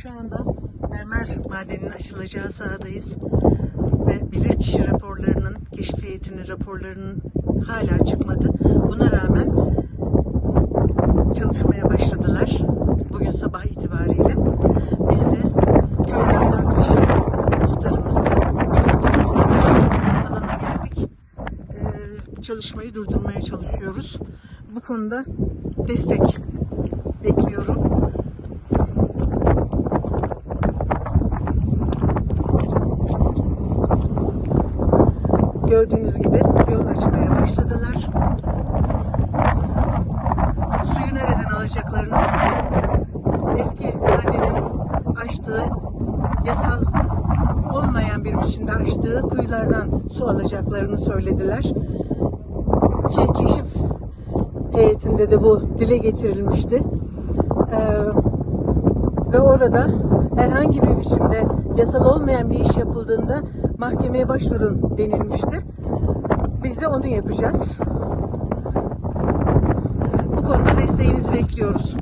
Şu anda mermer madeninin açılacağı sahadayız. Ve bilirkişi raporlarının, keşif heyetinin raporlarının hala çıkmadı. Buna rağmen çalışmaya başladılar. Bugün sabah itibariyle. Biz de köyden kişi muhtarımızla birlikte geldik. Ee, çalışmayı durdurmaya çalışıyoruz. Bu konuda destek bekliyorum. Gördüğünüz gibi yol açmaya başladılar. Suyu nereden alacaklarını eski madenin açtığı yasal olmayan bir biçimde açtığı kuyulardan su alacaklarını söylediler. Ki keşif heyetinde de bu dile getirilmişti. Ee, ve orada herhangi bir biçimde yasal olmayan bir iş yapıldığında mahkemeye başvurun denilmişti. Biz de onu yapacağız. Bu konuda desteğinizi bekliyoruz.